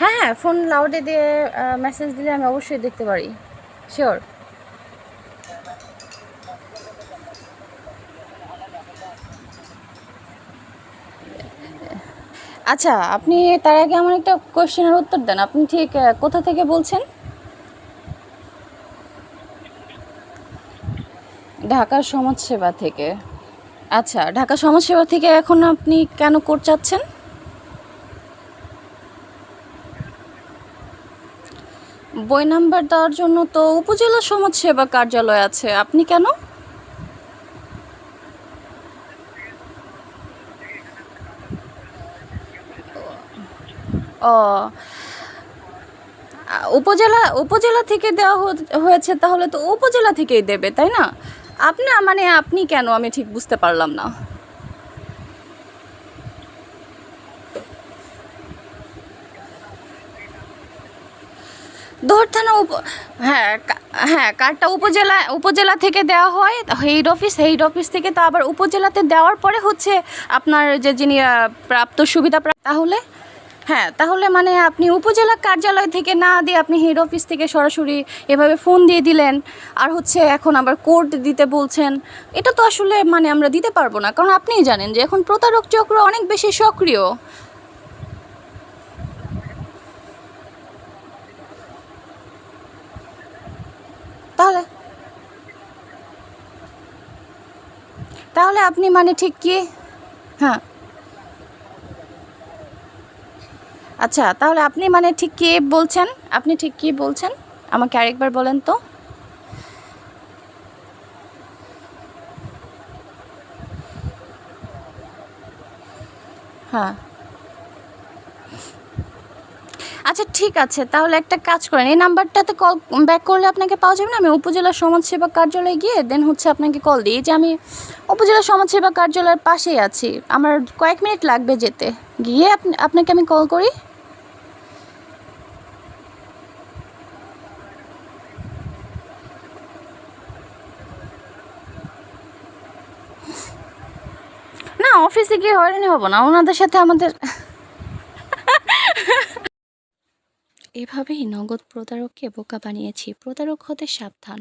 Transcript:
হ্যাঁ হ্যাঁ ফোন লাউডে দিয়ে মেসেজ দিলে আমি অবশ্যই দেখতে পারি। শিওর আচ্ছা আপনি তার আগে আমার একটা কোয়েশ্চেনের উত্তর দেন। আপনি ঠিক কোথা থেকে বলছেন? ঢাকার সমাজসেবা থেকে। আচ্ছা ঢাকা সমাজসেবা থেকে এখন আপনি কেন কোর্ট চাচ্ছেন? বই নাম্বার দেওয়ার জন্য তো উপজেলা সমাজসেবা কার্যালয় আছে। আপনি কেন? ও উপজেলা উপজেলা থেকে দেওয়া হয়েছে তাহলে তো উপজেলা থেকেই দেবে, তাই না? আপনি মানে আপনি কেন? আমি ঠিক বুঝতে পারলাম না। দোহর থানা উপ হ্যাঁ হ্যাঁ কার্ডটা উপজেলা উপজেলা থেকে দেওয়া হয়, হেড অফিস হেড অফিস থেকে তো আবার উপজেলাতে দেওয়ার পরে হচ্ছে আপনার যে যিনি প্রাপ্ত সুবিধা তাহলে? হ্যাঁ তাহলে মানে আপনি উপজেলা কার্যালয় থেকে না দিয়ে আপনি হেড অফিস থেকে সরাসরি এভাবে ফোন দিয়ে দিলেন, আর হচ্ছে এখন আবার কোর্ট দিতে বলছেন, এটা তো আসলে মানে আমরা দিতে পারব না, কারণ আপনিই জানেন যে এখন প্রতারক চক্র অনেক বেশি সক্রিয়। তাহলে? তাহলে আপনি মানে ঠিক কি? হ্যাঁ। আচ্ছা তাহলে আপনি মানে ঠিক কি বলছেন? আপনি ঠিক কি বলছেন? আমাকে আরেকবার বলেন তো। হ্যাঁ। আচ্ছা ঠিক আছে, তাহলে একটা কাজ করেন। এই নাম্বারটাতে কল ব্যাক করলে আপনাকে পাওয়া যাবে না? আমি উপজেলা সমাজসেবা কার্যালয়ে গিয়ে দেন হচ্ছে আপনাকে কল দিই। যে আমি উপজেলা সমাজসেবা কার্যালয়ের পাশেই আছি। আমার কয়েক মিনিট লাগবে যেতে। গিয়ে আপনাকে আমি কল করি। অফিসে গিয়ে হয়রানি হব না, ওনাদের সাথে আমাদের এভাবেই নগদ প্রতারককে বোকা বানিয়েছি, প্রতারক হতে সাবধান।